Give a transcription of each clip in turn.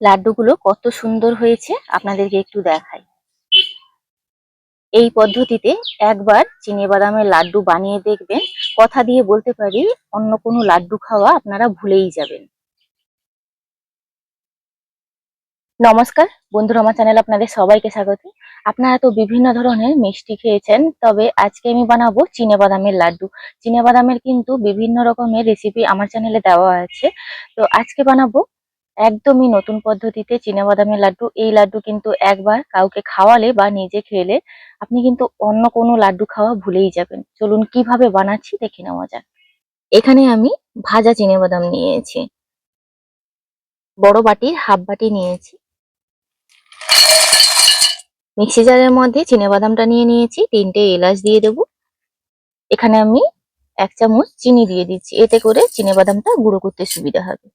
লাড্ডুগুলো কত সুন্দর হয়েছে আপনাদেরকে একটু দেখাই। এই পদ্ধতিতে একবার চিনে বাদামের লাড্ডু বানিয়ে দেখবেন। কথা দিয়ে বলতে পারি, অন্য কোনো লাড্ডু খাওয়া আপনারা ভুলেই যাবেন। নমস্কার, বন্ধুরা, আমার চ্যানেল আপনাদের সবাইকে স্বাগত। আপনারা তো বিভিন্ন ধরনের মিষ্টি খেয়েছেন, তবে আজকে আমি বানাবো চিনে বাদামের লাড্ডু। চিনে বাদামের কিন্তু বিভিন্ন রকমের রেসিপি আমার চ্যানেলে দেওয়া আছে। তো আজকে বানাবো একদমই নতুন পদ্ধতিতে বাদামের লাড্ডু। এই লাড্ডু কিন্তু একবার কাউকে খাওয়ালে বা নিজে খেলে আপনি কিন্তু অন্য কোনো লাড্ডু খাওয়া ভুলেই যাবেন। চলুন কীভাবে বানাচ্ছি দেখে নেওয়া যাক। এখানে আমি ভাজা বাদাম নিয়েছি। বড় বাটির হাফ বাটি নিয়েছি। মিক্সি জারের মধ্যে বাদামটা নিয়ে নিয়েছি। তিনটে এলাচ দিয়ে দেব। এখানে আমি এক চামচ চিনি দিয়ে দিচ্ছি। এতে করে বাদামটা গুঁড়ো করতে সুবিধা হবে।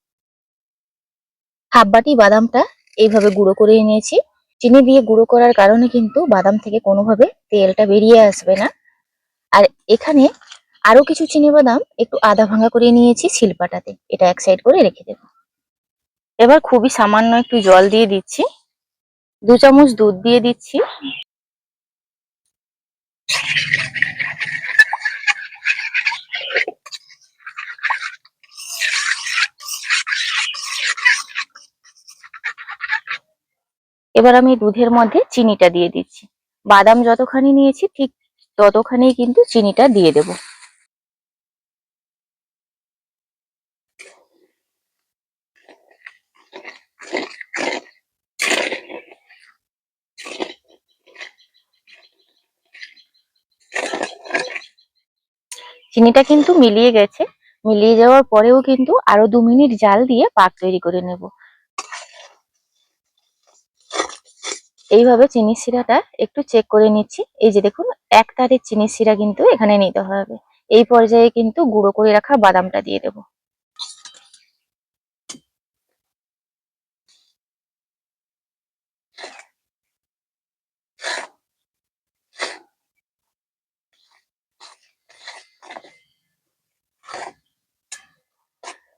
হাফ বাটি বাদামটা এইভাবে গুঁড়ো করে নিয়েছি চিনি দিয়ে গুঁড়ো করার কারণে কিন্তু বাদাম থেকে কোনোভাবে তেলটা বেরিয়ে আসবে না। আর এখানে আরও কিছু চিনি বাদাম একটু আধা ভাঙা করে নিয়েছি শিলপাটাতে। এটা এক সাইড করে রেখে দেব। এবার খুবই সামান্য একটু জল দিয়ে দিচ্ছি। দু চামচ দুধ দিয়ে দিচ্ছি। এবার আমি দুধের মধ্যে চিনিটা দিয়ে দিচ্ছি। বাদাম যতখানি নিয়েছি, ঠিক ততখানি কিন্তু চিনিটা দিয়ে দেব। চিনিটা কিন্তু মিলিয়ে গেছে। মিলিয়ে যাওয়ার পরেও কিন্তু আরও দু মিনিট জাল দিয়ে পাক তৈরি করে নেব। এইভাবে চিনি শিরাটা একটু চেক করে নিচ্ছি। এই যে দেখুন, এক তারের চিনি শিরা কিন্তু এখানে নিতে হবে। এই পর্যায়ে কিন্তু গুঁড়ো করে রাখা বাদামটা দিয়ে দেব।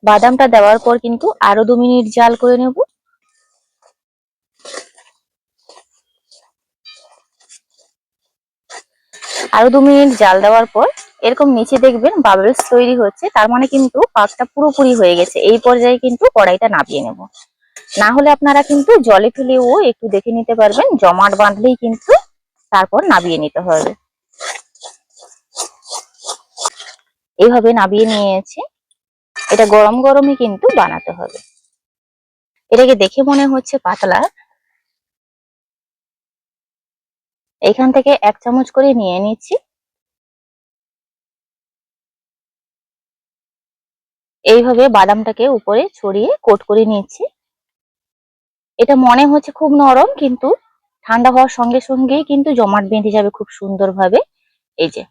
বাদামটা দেওয়ার পর কিন্তু আরও দু মিনিট জাল করে নেব। আরও দু মিনিট জাল দেওয়ার পর এরকম নিচে দেখবেন বাবলস তৈরি হচ্ছে, তার মানে কিন্তু পাকটা পুরোপুরি হয়ে গেছে। এই পর্যায়ে কিন্তু কড়াইটা নামিয়ে নেব। না হলে আপনারা কিন্তু জলে ফেলেও একটু দেখে নিতে পারবেন, জমাট বাঁধলেই কিন্তু তারপর নামিয়ে নিতে হবে। এইভাবে নামিয়ে নিয়েছি। এটা গরম গরমই কিন্তু বানাতে হবে। এটাকে দেখে মনে হচ্ছে পাতলা। এখান থেকে এক চামচ করে নিয়ে নিচ্ছি। এইভাবে বাদামটাকে উপরে ছড়িয়ে কোট করে নিচ্ছি। এটা মনে হচ্ছে খুব নরম, কিন্তু ঠান্ডা হওয়ার সঙ্গে সঙ্গেই কিন্তু জমাট বেঁধে যাবে খুব সুন্দরভাবে। এই যে,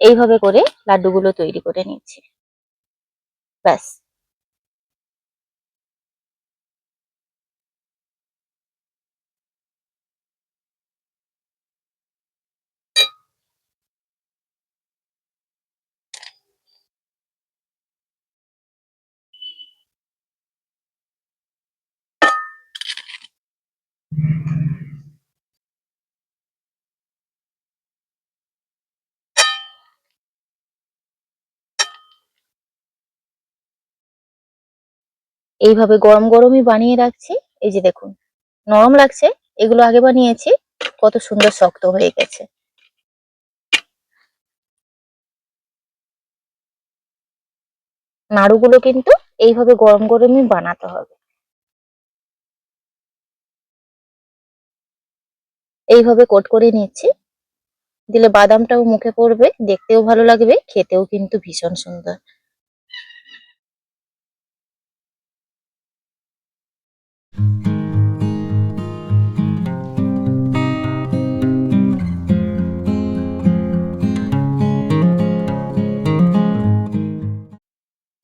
এইভাবে করে লাড্ডুগুলো তৈরি করে নিচ্ছি। ব্যাস। এইভাবে গরম গরমই বানিয়ে রাখছি। এই যে দেখুন, নরম লাগছে। এগুলো আগে বানিয়েছি, কত সুন্দর শক্ত হয়ে গেছে। নাড়ুগুলো কিন্তু এইভাবে গরম গরমই বানাতে হবে। এইভাবে কোট করে নিচ্ছি। দিলে বাদামটাও মুখে পড়বে, দেখতেও ভালো লাগবে, খেতেও কিন্তু ভীষণ সুন্দর।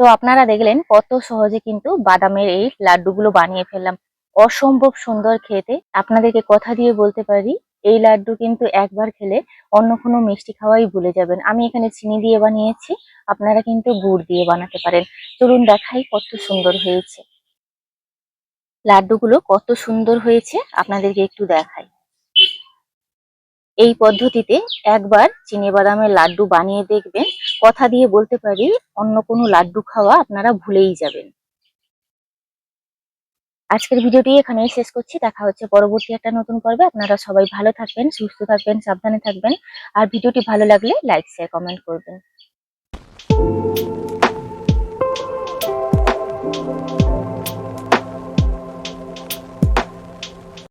তো আপনারা দেখলেন কত সহজে কিন্তু বাদামের এই লাড্ডুগুলো বানিয়ে ফেললাম। অসম্ভব সুন্দর খেতে। আপনাদেরকে কথা দিয়ে বলতে পারি, এই লাড্ডু কিন্তু একবার খেলে অন্য কোনো মিষ্টি খাওয়াই ভুলে যাবেন। আমি এখানে চিনি দিয়ে বানিয়েছি, আপনারা কিন্তু গুড় দিয়ে বানাতে পারেন। চলুন দেখাই কত সুন্দর হয়েছে। লাড্ডুগুলো কত সুন্দর হয়েছে, আপনাদেরকে একটু দেখাই। এই পদ্ধতিতে একবার চিনে বাদামের লাড্ডু বানিয়ে দেখবেন। কথা দিয়ে বলতে পারি, অন্য কোনো লাড্ডু খাওয়া আপনারা ভুলেই যাবেন। আজকের ভিডিওটি এখানেই শেষ করছি। দেখা হচ্ছে পরবর্তী একটা নতুন পর্বে। আপনারা সবাই ভালো থাকবেন, সুস্থ থাকবেন, সাবধানে থাকবেন। আর ভিডিওটি ভালো লাগলে লাইক শেয়ার কমেন্ট করবেন।